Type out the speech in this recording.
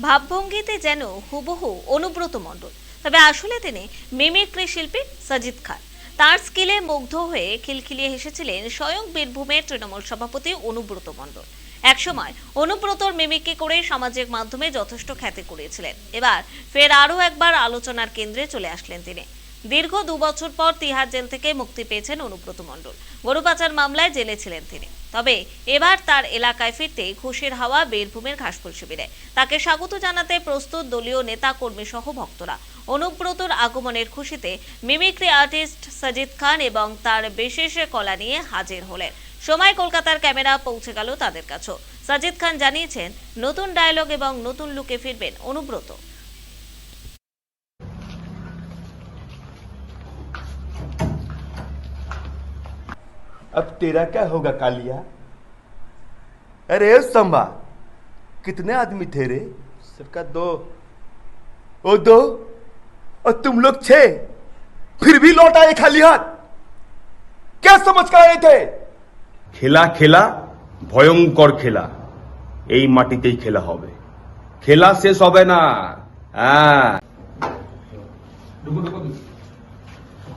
ভাবভঙ্গিতে যেন হুবহু অনুব্রত মণ্ডল। তবে আসলে তিনি মিমিক্রি শিল্পী সজিদ খান। তার স্কিলে মুগ্ধ হয়ে খিলখিলিয়ে হেসেছিলেন স্বয়ং বীরভূমের তৃণমূল সভাপতি অনুব্রত মণ্ডল। একসময় অনুব্রতর মিমিক্রি করে সামাজিক মাধ্যমে যথেষ্ট খ্যাতি কুড়িয়েছিলেন। এবার ফের আরও একবার আলোচনার কেন্দ্রে চলে আসলেন তিনি। দীর্ঘ দু বছর পর তিহার জেল থেকে মুক্তি পেয়েছেন অনুব্রত মণ্ডল। গরু পাচার মামলায় জেলে ছিলেন তিনি। তবে এবার তার এলাকায় ফিরতে খুশির হাওয়া, বীরভূমের ঘাসফুল শিবিরে। তাকে স্বাগত জানাতে প্রস্তুত দলীয় নেতা কর্মী সহ ভক্তরা। অনুব্রতর আগমনের খুশিতে মিমিক্রি আর্টিস্ট সজিদ খান এবং তার বিশেষ কলা নিয়ে হাজির হলেন। সময় কলকাতার ক্যামেরা পৌঁছে গেল তাদের কাছেও। সাজিদ খান জানিয়েছেন, নতুন ডায়লগ এবং নতুন লুকে ফিরবেন অনুব্রত। अब तेरा क्या होगा कालिया अरे संभा कितने आदमी थे रे सबका दो ओ दो और तुम लोग छह फिर भी लौट आए खाली हाथ क्या समझ कर आए थे খেলা খেলা ভয়ঙ্কর খেলা এই মাটিতেই খেলা হবে খেলা শেষ হবে না হ্যাঁ